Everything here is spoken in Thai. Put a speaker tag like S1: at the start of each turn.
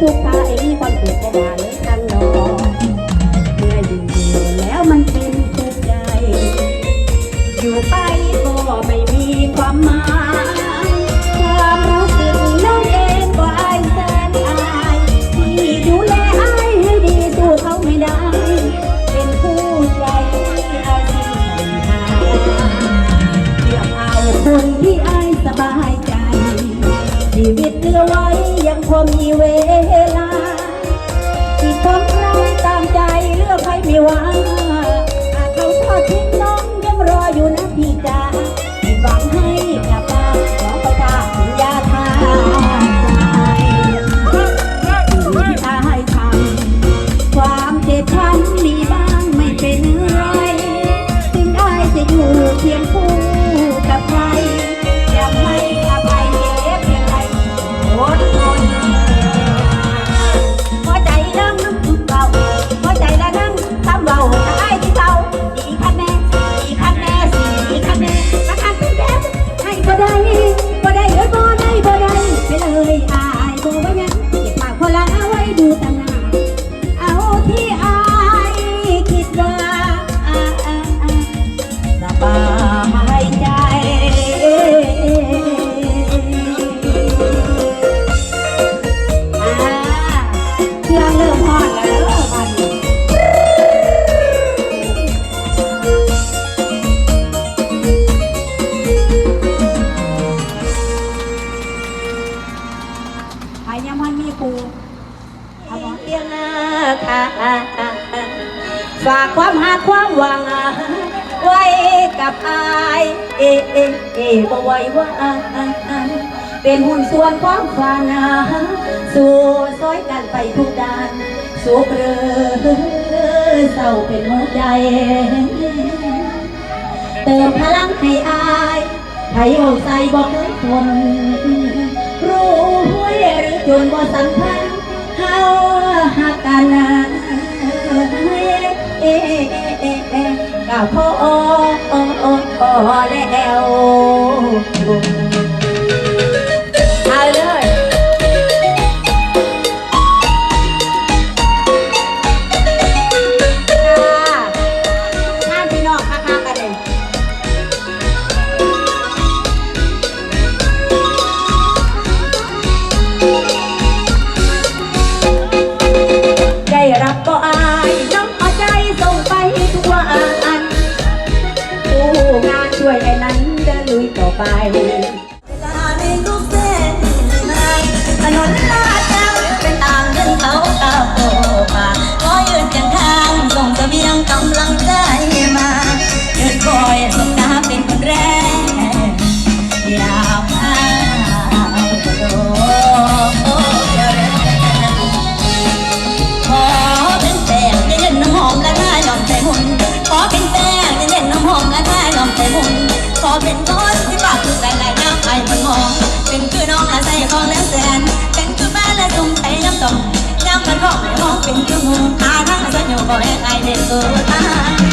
S1: suka. ฝากความหาความหวังไว้กับอายเอเอเอบ่ไว้ว่าเป็นหุ่นส่วนความฝันสู่ซอยกันไปทุกด้านสุขเรือเศร้าเป็นหัวใจ เติมพลังให้อายไห้หกใส่บอกเคยทนรู้หวยหรือจนบ่สำคัญเฮา พ่อ
S2: โอโอโอ้ ไป บ่ให้งครได้เกิดมา